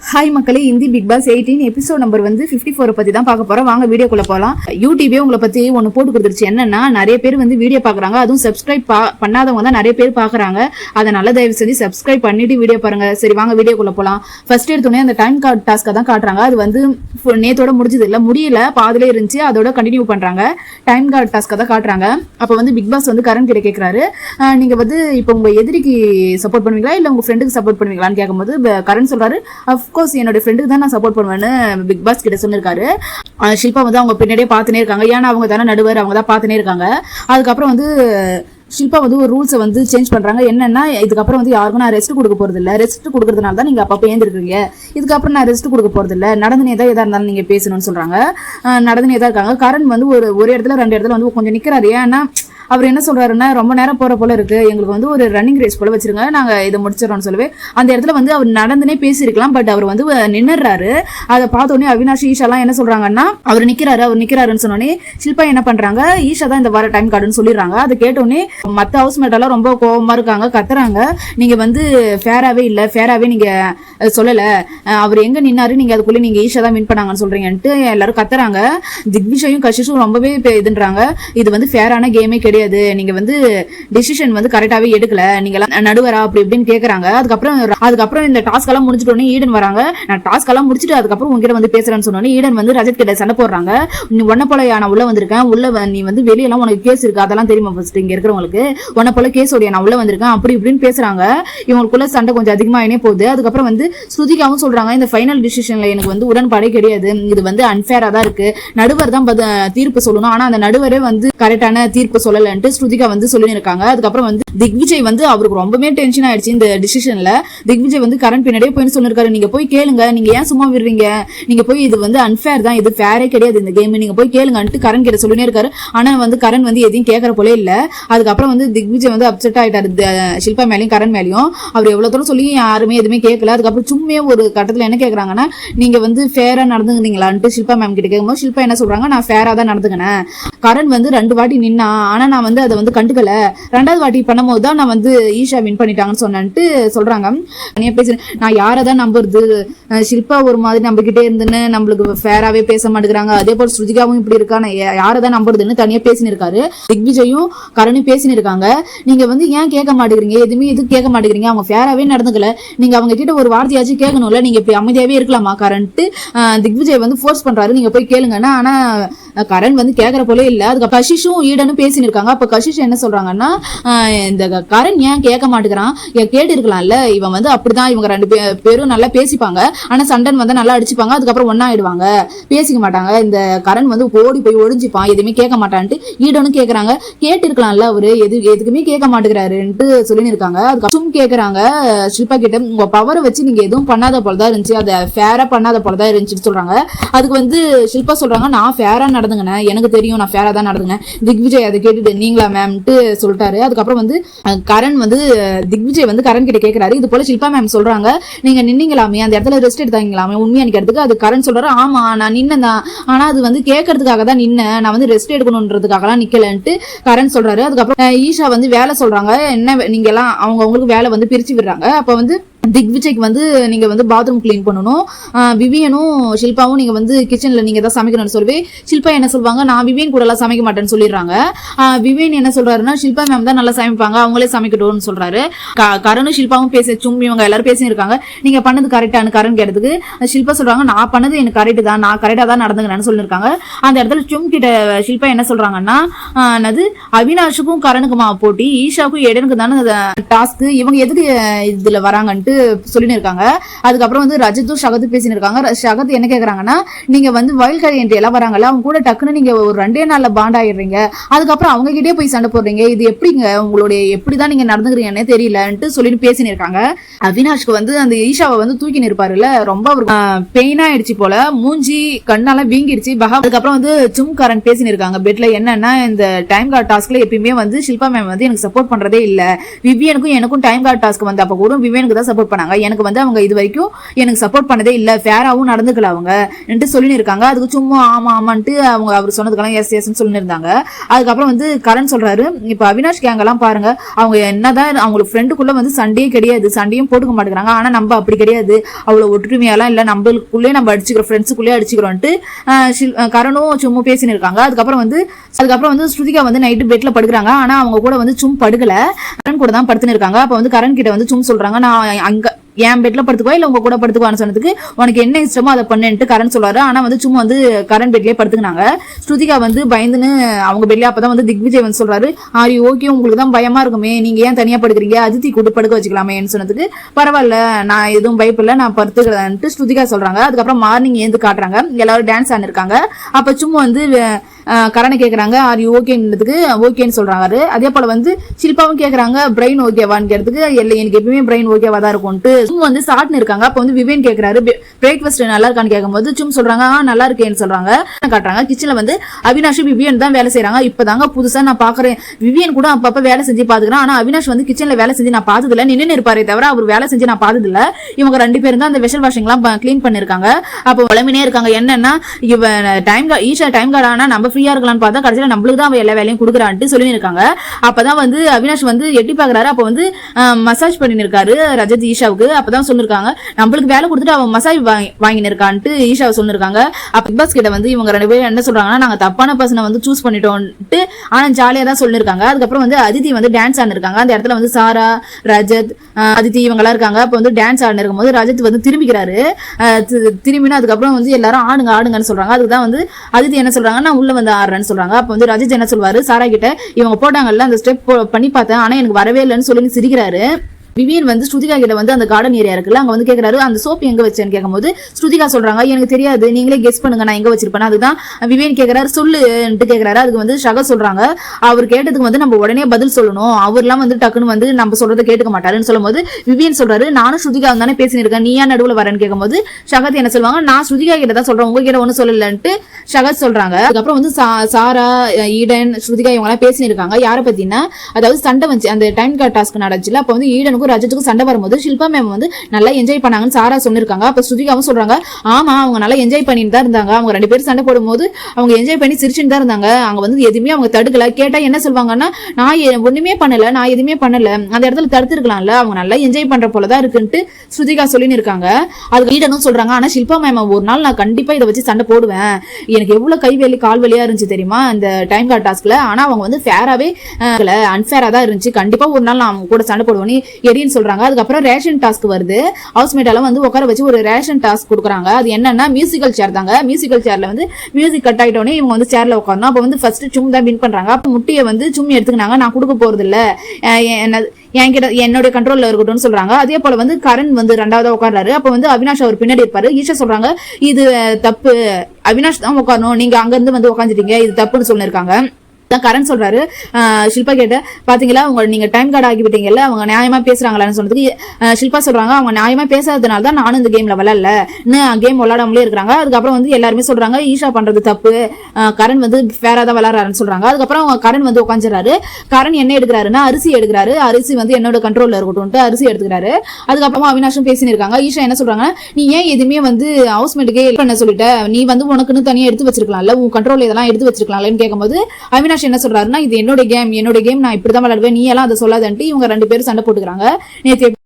Hi மக்களே Hindi Bigg Boss eighteen episode number வந்து fifty ஃபோரை பற்றி தான் பார்க்க போகிறோம் வாங்க வீடியோக்குள்ளே போகலாம் யூடியூபே உங்களை பற்றி ஒன்று போட்டு கொடுத்துருச்சு என்னன்னா நிறைய பேர் வந்து வீடியோ பார்க்குறாங்க. அதுவும் சப்ஸ்கிரைப் பண்ணாதவங்க தான் நிறைய பேர் பார்க்குறாங்க. அதனால தயவு செஞ்சு சப்ஸ்கிரைப் பண்ணிட்டு வீடியோ பாருங்கள் சரி வாங்க வீடியோக்குள்ளே போகலாம் ஃபர்ஸ்ட் எடுத்தோடனே அந்த டைம் கார்டு டாஸ்க்கை தான் காட்டுறாங்க. அது வந்து நேத்தோட முடிஞ்சது இல்லை முடியல. பாதிலே இருந்துச்சு. அதோட கண்டினியூ பண்ணுறாங்க டைம் கார்டு டாஸ்க்கை தான் காட்டுறாங்க. அப்போ வந்து பிக் பாஸ் வந்து கரண் கிட்ட கேட்குறாரு நீங்கள் வந்து இப்போ உங்கள் எதிரிக்கு சப்போர்ட் பண்ணுவீங்களா? இல்லை உங்கள் ஃப்ரெண்டுக்கு சப்போர்ட் பண்ணுவீங்களான்னு கேட்கும்போது கரண்ட் கரண் சொல்றாரு அஃப்கோர்ஸ் என்னோட ஃப்ரெண்டுக்கு தான் நான் சப்போர்ட் பண்ணுவேன்னு பிக் பாஸ் கிட்ட சொல்லியிருக்காரு ஷில்பா வந்து அவங்க பின்னாடியே பார்த்துனே இருக்காங்க. ஏன்னா அவங்க தானே நடுவர் அவங்க தான் பார்த்துனே இருக்காங்க. அதுக்கப்புறம் வந்து ஷில்பா வந்து ஒரு ரூல்ஸை வந்து சேஞ்ச் பண்றாங்க. என்னன்னா இதுக்கப்புறம் வந்து யாருக்கும் நான் ரெஸ்ட் கொடுக்க போறது இல்லை. ரெஸ்ட் கொடுக்கறதுனால தான் நீங்க அப்பப்போ ஏந்திருக்கீங்க. இதுக்கப்புறம் நான் ரெஸ்ட் கொடுக்க போறது இல்லை. நடந்துனே தான் எதா இருந்தாலும் நீங்க பேசணும்னு சொல்றாங்க. அஹ் நடந்துனே தான் இருக்காங்க. கரண் வந்து ஒரு ஒரு இடத்துல ரெண்டு இடத்துல வந்து கொஞ்சம் நிக்கிறாரு. ஏன்னா அவர் என்ன சொல்றாருன்னா ரொம்ப நேரம் போற போல இருக்கு. எங்களுக்கு வந்து ஒரு ரன்னிங் ரேஸ் போல வச்சிருங்க. நாங்க இதை முடிச்சிடறோம்னு சொல்லவே. அந்த இடத்துல வந்து அவர் நடந்துனே பேசியிருக்கலாம். பட் அவர் வந்து நின்னுறாரு அதை பார்த்தோன்னே அவினாஷ் ஈஷாலாம் என்ன சொல்றாங்கன்னா அவர் நிக்கிறாரு அவர் நிக்கிறாருன்னு சொன்னோடனே ஷில்பா என்ன பண்றாங்க? ஈஷா தான் இந்த வர டைம் கார்டுன்னு சொல்லிடுறாங்க. அதை கேட்டோடனே மத்த ஹவுஸ் மேட்டெல்லாம் ரொம்ப கோபமா இருக்காங்க கத்துறாங்க. நீங்க வந்து ஃபேராவே இல்ல ஃபேராவே நீங்க சொல்லலை. சொல்லல அவர் எங்க நின்னாரு? நீங்க அதுக்குள்ள நீங்க ஈஷா தான் வின் பண்ணாங்கன்னு சொல்றீங்கன்ட்டு எல்லாரும் கத்துறாங்க. திக்விஷயும் கஷிஷும் ரொம்பவே இதுன்றாங்க. இது வந்து ஃபேரான கேமே கிடையாது. நீங்க வந்து டிசிஷன் வந்து கரெக்டாவே எடுக்கல. நீங்க எல்லாம் நடுவரா அப்படி இப்படின்னு கேக்குறாங்க. அதுக்கப்புறம் அதுக்கப்புறம் இந்த டாஸ்க் எல்லாம் முடிச்சிட்டோன்னே ஈடன் வராங்க. நான் டாஸ்க் எல்லாம் முடிச்சுட்டு அதுக்கப்புறம் உங்ககிட்ட வந்து பேசுறேன்னு சொன்னோன்னே ஈடன் வந்து ரஜத் கிட்ட சண்டை போடுறாங்க. நீ உன்ன போல நான் உள்ள வந்திருக்கேன். உள்ள நீ வந்து வெளியெல்லாம் உனக்கு கேஸ் இருக்கு. அதெல்லாம் தெரியுமா ஃபர்ஸ்ட் இங்க இருக்கிறவங்களுக்கு? உன்ன போல கேஸ் உடைய நான் உள்ள வந்திருக்கேன். அப்படி இப்படின்னு பேசுறாங்க. இவங்களுக்குள்ள சண்டை கொஞ்சம் அதிகமாயினே போகுது. அதுக்கப்புறம் வந்து ஸ்ருதிகாவும் சொல்றாங்க இந்த ஃபைனல் டிசிஷன்ல எனக்கு வந்து உடன்பாடே கிடையாது. இது வந்து அன்ஃபேரா தான் இருக்கு. நடுவர் தான் தீர்ப்பு சொல்லணும். ஆனா அந்த நடுவரே வந்து கரெக்டான தீர்ப்பு சொல்லலன்ட்டு ஸ்ருதிகா வந்து சொல்லியிருக்காங்க அதுக்கப்புறம் வந்து திக்விஜய் வந்து அவருக்கு ரொம்பவே டென்ஷன் ஆயிடுச்சு இந்த டிசிஷன்ல திக்விஜய் வந்து கரண் பின்னாடியே போய் சொல்லிருக்காரு. நீங்க போய் கேளுங்க. நீங்க ஏன் சும்மா விடுறீங்க? நீங்க போய் இது வந்து அன்ஃபேர் தான். இது ஃபேரே கிடையாது இந்த கேம் நீங்க போய் கேளுங்கன்ட்டு கரண் கிட்ட சொல்லினே இருக்காரு ஆனா வந்து கரண் வந்து எதையும் கேட்கற போலே இல்ல. அதுக்கப்புறம் வந்து திக்விஜய் வந்து அப்செட் ஆயிட்டாரு. ஷில்பா மேலையும் கரண் மேலேயும். அவர் எவ்வளவு தூரம் சொல்லி யாருமே எதுவுமே கேட்கல அதுக்கப்புறம் சும்மையே ஒரு கட்டத்துல என்ன கேக்குறாங்கன்னா நீங்க வந்து ஃபேரா நடந்துக்கிறீங்களான்ட்டு ஷில்பா மேம் கிட்ட கேட்கும்போது ஷில்பா என்ன சொல்றாங்க? நான் ஃபேரா தான் நடந்துக்கினேன். கரண் வந்து ரெண்டு வாட்டி நின்னா ஆனா நான் நான் வந்து அதை வந்து கண்டுக்கல. ரெண்டாவது வாட்டி பண்ணும்போது தான் நான் வந்து ஈஷா வின் பண்ணிட்டாங்கன்னு சொன்னேன்ட்டு சொல்றாங்க. பேசு. நான் யாரை தான் நம்புறது? ஷில்பா ஒரு மாதிரி நம்பிக்கிட்டே இருந்துன்னு நம்மளுக்கு ஃபேராகவே பேச மாட்டேங்கிறாங்க. அதே போல் ஸ்ருதிகாவும் இப்படி இருக்கா நான் யாரை தான் நம்புறதுன்னு தனியாக பேசினிருக்காரு. திக்விஜயும் கரணும் பேசினிருக்காங்க. நீங்க வந்து ஏன் கேட்க மாட்டேங்கிறீங்க? எதுவுமே எதுவும் கேட்க மாட்டேங்கிறீங்க? அவங்க ஃபேராகவே நடந்துக்கல. நீங்க அவங்க கிட்ட ஒரு வார்த்தையாச்சும் கேட்கணும்ல. நீங்க இப்படி அமைதியாவே இருக்கலாமா? கரண்ட்டு திக்விஜய் வந்து ஃபோர்ஸ் பண்றாரு. நீங்க போய் கேளுங்கன்னா ஆனா கரண் வந்து கேட்கற போலே இல்ல. அதுக்கு கஷிஷும் ஈடனும் பேசினு இருக்காங்க அப்ப கஷிஷ் என்ன சொல்றாங்கன்னா இந்த க- கரண் ஏன் கேட்க மாட்டேங்கிறான்? கேட்டு இருக்கலாம்ல இவன் வந்து அப்படிதான் இவங்க ரெண்டு பேரும் நல்லா பேசிப்பாங்க. ஆனா சண்டன் வந்து நல்லா அடிச்சுப்பாங்க. அதுக்கப்புறம் ஒன்னா ஆயிடுவாங்க பேசிக்க மாட்டாங்க. இந்த கரண் வந்து ஓடி போய் ஒழிஞ்சுப்பான் எதுவுமே கேட்க மாட்டான்ட்டு ஈடனும் கேக்குறாங்க. கேட்டு இருக்கலாம்ல அவரு. எது எதுக்குமே கேட்க மாட்டேங்கிறாருன்ட்டு சொல்லின்னு இருக்காங்க அதுக்கு கேக்குறாங்க. ஷில்பா கிட்ட உங்க பவரை வச்சு நீங்க எதுவும் பண்ணாத போலதான் இருந்துச்சு. அதை ஃபேரா பண்ணாத போலதான் இருந்துச்சுன்னு சொல்றாங்க. அதுக்கு வந்து ஷில்பா சொல்றாங்க நான் ஃபேரா நடந்துங்கண்ணே. எனக்கு தெரியும் நான் ஃபேராக தான் நடந்துங்க. திக்விஜய் அதை கேட்டுட்டு நீங்களா மேம்ட்டு சொல்லிட்டாரு. அதுக்கப்புறம் வந்து கரண் வந்து திக்விஜய் வந்து கரண் கிட்ட கேட்குறாரு இது போல ஷில்பா மேம் சொல்றாங்க நீங்க நின்னீங்களாமே அந்த இடத்துல ரெஸ்ட் எடுத்தாங்களாமே? உண்மையானு நிக்கிறதுக்கு அது கரண் சொல்றாரு ஆமா நான் நின்னதான் ஆனா அது வந்து கேட்கறதுக்காக தான் நின்னேன். நான் வந்து ரெஸ்ட் எடுக்கணுன்றதுக்காகலாம் நிக்கலன்ட்டு கரண் சொல்றாரு. அதுக்கப்புறம் ஈஷா வந்து வேலை சொல்றாங்க. என்ன வே- நீங்க எல்லாம் அவங்க அவங்களுக்கு வேலை வந்து பிரிச்சு விடுறாங்க. அப்ப வந்து திக்விஜய்க்கு வந்து நீங்க வந்து பாத்ரூம் க்ளீன் பண்ணணும். விவியனும் ஷில்பாவும் நீங்க வந்து கிச்சன்ல நீங்க தான் சமைக்கணும்னு சொல்லவே. ஷில்பா என்ன சொல்வாங்க? நான் விவியன் கூட எல்லாம் சமைக்க மாட்டேன்னு சொல்லிடுறாங்க. விவியன் என்ன சொல்றாருன்னா ஷில்பா மேம் தான் நல்லா சமைப்பாங்க. அவங்களே சமைக்கட்டும்னு சொல்றாரு. கரணும் ஷில்பாவும் பேச சும்மி இவங்க எல்லாரும் பேசியிருக்காங்க நீங்க பண்ணது கரெக்டானு கரண் கேட்டதுக்கு? ஷில்பா சொல்றாங்க நான் பண்ணது எனக்கு கரெக்ட் தான். நான் கரெக்டா தான் நடந்துக்கிறேன்னு சொல்லியிருக்காங்க அந்த இடத்துல சும் கிட்ட ஷில்பா என்ன சொல்றாங்கன்னா அது என்னது? அவினாஷுக்கும் கரணுக்குமா போட்டி ஈஷாவுக்கும் எடனுக்கு தானே டாஸ்க் இவங்க எதுக்கு இதுல வராங்கன்ட்டு? சொல்லினு இருக்காங்க அதுக்கப்புறம் வந்து ரஜத்தும் ஷகத்து பேசின்னு இருக்காங்க ஷகத் என்ன கேட்குறாங்கன்னா நீங்க வந்து வயல் கார்டு எல்லாம் வராங்கல்ல அவங்க கூட டக்குன்னு நீங்க ஒரு ரெண்டே நாள்ல பாண்ட் ஆயிடுறீங்க. அதுக்கப்புறம் அவங்க கிட்டே போய் சண்டை போடுறீங்க. இது எப்படிங்க? உங்களுடைய எப்படிதான் நீங்க நடந்துக்கிறீங்கன்னே தெரியலன்ட்டு சொல்லிட்டு பேசின்னு இருக்காங்க அவினாஷ்க்கு வந்து அந்த ஈஷாவை வந்து தூக்கின்னு இருப்பாருல்ல ரொம்ப அவருக்கு பெயின் ஆயிடுச்சு போல. மூஞ்சி கண்ணெல்லாம் வீங்கிடுச்சு. பகா அதுக்கப்புறம் வந்து சும் கரண் பேசின்னு இருக்காங்க பெட்ல என்னன்னா இந்த டைம் கார்டு டாஸ்க்ல எப்பயுமே வந்து ஷில்பா மேம் வந்து எனக்கு சப்போர்ட் பண்றதே இல்ல. விவியனுக்கும் எனக்கும் டைம் கார்டு டாஸ்க் வந்து அப்ப கூட விவியனுக்கு தான் சப்போர்ட் பண்ணாங்க. எனக்கு வந்து அவங்க இது வரைக்கும் எனக்கு சப்போர்ட் பண்ணதே இல்லை. ஃபேராகவும் நடந்துக்கல அவங்க. என்று சொல்லின்னு இருக்காங்க அதுக்கு சும்மா ஆமா ஆமான்ட்டு அவங்க அவர் சொன்னதுக்கெல்லாம் எஸ் எஸ்ன்னு சொல்லியிருந்தாங்க அதுக்கப்புறம் வந்து கரண் சொல்றாரு இப்போ அவினாஷ் கேங்கெல்லாம் பாருங்க. அவங்க என்னதான் அவங்களுக்கு ஃப்ரெண்டுக்குள்ள வந்து சண்டையே கிடையாது. சண்டையும் போட்டுக்க மாட்டேங்கிறாங்க. ஆனால் நம்ம அப்படி கிடையாது. அவ்வளோ ஒற்றுமையாலாம் இல்லை. நம்மளுக்குள்ளே நம்ம அடிச்சுக்கிறோம் ஃப்ரெண்ட்ஸுக்குள்ளே அடிச்சுக்கிறோன்ட்டு கரணும் சும்மா பேசின்னு இருக்காங்க அதுக்கப்புறம் வந்து அதுக்கப்புறம் வந்து ஸ்ருதிகா வந்து நைட்டு பெட்டில் படுக்கிறாங்க. ஆனால் அவங்க கூட வந்து சும் படுக்கல. கரண் கூட தான் படுத்துன்னு இருக்காங்க அப்போ வந்து கரண் கிட்ட வந்து சும் சொல்கிறாங்க நான் அங்க என் பெட்ல படுத்துக்கோ இல்ல உங்க கூட படுத்துக்குவான்னு சொன்னதுக்கு உனக்கு என்ன இஷ்டமோ அதை பண்ணுன்ட்டு கரண் சொல்றாரு ஆனா வந்து சும்மா வந்து கரண் பெட்லயே படுத்துக்கினாங்க. ஸ்ருதிகா வந்து பயந்துன்னு அவங்க பெட்ல அப்பதான் வந்து திக்விஜய் வந்து சொல்றாரு. ஆரி ஓகே உங்களுக்கு தான் பயமா இருக்குமே. நீங்க ஏன் தனியா படுக்கிறீங்க? அதித்தி கூட்டு படுக்க வச்சுக்கலாமேன்னு சொன்னதுக்கு பரவாயில்ல நான் எதுவும் பயப்பில்ல நான் படுத்துக்கிறேன்ட்டு ஸ்ருதிகா சொல்றாங்க. அதுக்கப்புறம் மார்னிங் ஏந்து காட்டுறாங்க. எல்லாரும் டான்ஸ் ஆனிருக்காங்க அப்ப சும்மா வந்து கரணை கேட்குறாங்க ஆர் யூ ஓகேன்றதுக்கு ஓகேன்னு சொல்றாரு அதே போல் வந்து ஷில்பாவும் கேட்குறாங்க பிரெயின் ஓகேவான்னு கேட்டதுக்கு இல்லை எனக்கு எப்பயுமே பிரெயின் ஓகேவா தான் இருக்கும்ட்டு சும் வந்து சாட்னு இருக்காங்க. அப்போ வந்து விவேன் கேட்குறாரு பிரேக்ஃபாஸ்ட் நல்லா இருக்கான்னு கேட்கும்போது சும் சொல்கிறாங்க "ஆ, நல்லா இருக்கேன்னு சொல்கிறாங்க காட்டுறாங்க. கிச்சனில் வந்து அவினாஷ் விவியன் தான் வேலை செய்கிறாங்க இப்போ தாங்க புதுசாக நான் பார்க்குறேன் விவியன் கூட அப்பப்போ வேலை செஞ்சு பார்த்துக்கிறேன் ஆனால் அவினாஷ் வந்து கிச்சனில் வேலை செஞ்சு நான் பார்த்தது நின்று இருப்பாரே தவிர அவர் வேலை செஞ்சு நான் பார்த்தது இவங்க ரெண்டு பேரும் தான் அந்த வெஷல் வாஷிங்லாம் க்ளீன் பண்ணிருக்காங்க. அப்போ உழமினே இருக்காங்க. என்னன்னா இவன் டைம் ஈஷா டைம் கார்டு ஆனால் நம்ம ஃப்ரீயா இருக்கலாம்னு பார்த்தா கடைசியில நம்மளுக்கு தான் அவன் எல்லா வேலையும் கொடுக்குறான்ட்டு சொல்லியிருக்காங்க. அப்பதான் வந்து அவினாஷ் வந்து எட்டி பாக்குறாரு அப்ப வந்து மசாஜ் பண்ணி இருக்காரு ரஜத் ஈஷாவுக்கு. அப்பதான் சொல்லிருக்காங்க நம்மளுக்கு வேலை கொடுத்துட்டு அவன் மசாஜ் வாங்கின்னு இருக்கான்ட்டு ஈஷாவை சொல்லிருக்காங்க. அப்ப பிக் பாஸ் கிட்ட வந்து இவங்க ரெண்டு பேரும் என்ன சொல்றாங்கன்னா நாங்க தப்பான பர்சனை வந்து சூஸ் பண்ணிட்டோம்ட்டு ஆனா ஜாலியா தான் சொல்லிருக்காங்க. அதுக்கப்புறம் வந்து அதித்தி வந்து டான்ஸ் ஆடிருக்காங்க. அந்த இடத்துல வந்து சாரா ரஜத் அதித்தி இவங்க எல்லாம் இருக்காங்க. அப்ப வந்து டான்ஸ் ஆடினு இருக்கும்போது ரஜத் வந்து திரும்பிக்கிறாரு. திரும்பினா அதுக்கப்புறம் வந்து எல்லாரும் ஆடுங்க ஆடுங்கன்னு சொல்றாங்க. அதுதான் வந்து அதித்தி என்ன சொல்றாங்கன்னா உள்ள வந்து ஆடுறேன்னு சொல்றாங்க. அப்ப வந்து ரஜத் என்ன சொல்வாரு? சாரா கிட்ட இவங்க போட்டாங்கல்ல அந்த ஸ்டெப் பண்ணி பார்த்தேன். ஆனா எனக்கு வரவே இல்லைன்னு சொல்லி சிரிக்கிறாரு. விவியன் வந்து ஸ்ருதிகா கிட்ட வந்து அந்த கார்டன் ஏரியா இருக்குல்ல அங்க வந்து கேக்குறாரு அந்த சோப் எங்க வச்சேன்னு கேட்கும்போது ஸ்ருதிகா சொல்றாங்க எனக்கு தெரியாது நீங்களே கெஸ் பண்ணுங்க நான் எங்க வச்சிருப்பேன் அதுதான் விவியன் கேக்குறாரு சொல்லுன்ட்டு கேக்குறாரு. அதுக்கு வந்து ஷக சொல்றாங்க அவர் கேட்டதுக்கு வந்து நம்ம உடனே பதில் சொல்லணும். அவர்லாம் வந்து டக்குன்னு வந்து நம்ம சொல்றதை கேட்டுக்க மாட்டாருன்னு சொல்லும்போது விவியன் சொல்றாரு நானும் ஸ்ருதிகா தானே பேசினிருக்கேன் நீ ஏன் நடுவில் வரேன்னு கேட்கும்போது ஷகத் என்ன சொல்லுவாங்க நான் ஸ்ருதிகா கிட்ட தான் சொல்றேன் உங்ககிட்ட ஒன்றும் சொல்லலன்ட்டு ஷகத் சொல்றாங்க. அதுக்கப்புறம் வந்து சா- சாரா ஈடன் ஸ்ருதிகா இவங்க எல்லாம் பேசினிருக்காங்க. யாரை பத்தினா அதாவது சண்டை வந்துச்சு அந்த டைம் கார்ட் டாஸ்க் நடந்துச்சுல அப்போ வந்து ஈடனுக்கும் ரஜத்துக்கும் சண்டை வரும்போது ஷில்பா மேம் வந்து நல்லா என்ஜாய் பண்ணாங்கன்னு சாரா சொன்னிருக்காங்க அப்ப ஸ்ருதிகாவும் சொல்றாங்க ஆமா அவங்க நல்லா என்ஜாய் பண்ணிட்டு தான் இருந்தாங்க. அவங்க ரெண்டு பேரும் சண்டை போடும்போது அவங்க என்ஜாய் பண்ணி சிரிச்சுட்டு தான் இருந்தாங்க. அங்க வந்து எதுவுமே அவங்க தடுக்கல. கேட்டா என்ன சொல்லுவாங்கன்னா நான் ஒண்ணுமே பண்ணல. நான் எதுவுமே பண்ணல. அந்த இடத்துல தடுத்துருக்கலாம்ல அவங்க நல்லா என்ஜாய் பண்ற போலதான் இருக்குன்ட்டு ஸ்ருதிகா சொல்லின்னு இருக்காங்க. அது வீடனும் சொல்றாங்க ஆனா ஷில்பா மேம் ஒரு நாள் நான் கண்டிப்பா இதை வச்சு சண்டை போடுவேன். எனக்கு எவ்வளவு கை வலி கால் வலியா இருந்துச்சு தெரியுமா? இந்த டைம் கார்ட் டாஸ்க்ல ஆனா அவங்க வந்து ஃபேராவே அன்ஃபேரா தான் இருந்துச்சு. கண்டிப்பா ஒரு நாள் நான் அவங்க கூட சண்டை போடுவேன் எரின்னு சொல்றாங்க. அதுக்கப்புறம் ரேஷன் டாஸ்க் வருது. ஹவுஸ்மேட்டால வந்து உட்கார வச்சு ஒரு ரேஷன் டாஸ்க் கொடுக்குறாங்க. அது என்னன்னா மியூசிக்கல் சேர் தாங்க. மியூசிக்கல் சேர்ல வந்து மியூசிக் கட் ஆயிட்டோடனே இவங்க வந்து சேர்ல உட்காரணும். அப்போ வந்து ஃபர்ஸ்ட் சும் தான் வின் பண்றாங்க. அப்போ முட்டியை வந்து சும் எடுத்துக்கினாங்க. நான் கொடுக்க போறது இல்ல என்கிட்ட என்னுடைய கண்ட்ரோல்ல இருக்கட்டும்னு சொல்றாங்க. அதே போல வந்து கரண் வந்து ரெண்டாவதா உட்கார்றாரு. அப்ப வந்து அவினாஷ் அவர் பின்னாடி இருப்பாரு. ஈஷா சொல்றாங்க இது தப்பு. அவினாஷ் தான் உட்காரணும். நீங்க அங்க இருந்து வந்து உட்காந்துட்டீங்க இது தப்புன்னு சொல்லிருக்காங்க. தான் கரண் சொல்றாரு. ஷில்பா கேட்ட பாத்தீங்களா உங்க நீங்க டைம் கார்டு ஆகிவிட்டீங்கல்ல அவங்க நியாயமா பேசுறாங்களான்னு சொன்னதுக்கு ஷில்பா சொல்றாங்க அவங்க நியாயமா பேசாததுனால தான் நானும் இந்த கேம்ல விளையாடல கேம் விளையாடாமலே இருக்கிறாங்க. அதுக்கப்புறம் வந்து எல்லாருமே சொல்றாங்க ஈஷா பண்றது தப்பு. கரண் வந்து ஃபேரா தான் விளாட்றாருன்னு சொல்றாங்க. அதுக்கப்புறம் அவங்க கரண் வந்து உட்காந்துறாரு கரண் என்ன எடுக்கிறாருன்னா அரிசி எடுக்கிறாரு. அரிசி வந்து என்னோட கண்ட்ரோல்ல இருக்கட்டும்ட்டு அரிசி எடுத்துக்கிறாரு. அதுக்கப்புறமா அவினாஷும் பேசினு இருக்காங்க ஈஷா என்ன சொல்றாங்க நீ ஏன் எதுவுமே வந்து ஹவுஸ்மேட்டுக்கே பண்ண சொல்லிட்ட? நீ வந்து உனக்குன்னு தனியா எடுத்து வச்சிருக்கலாம்ல. உன் கண்ட்ரோல் இதெல்லாம் எடுத்து வச்சிருக்கலாம்லன்னு கேட்கும்போது அவினாஷ் என்ன சொல்றாருன்னா இது என்னோட கேம் என்னோட கேம் நான் இப்படிதான் விளையாடுவேன் நீ எல்லாம் அதை சொல்லாதன்ட்டு இவங்க ரெண்டு பேரும் சண்டை போட்டுக்கிறாங்க. நேற்று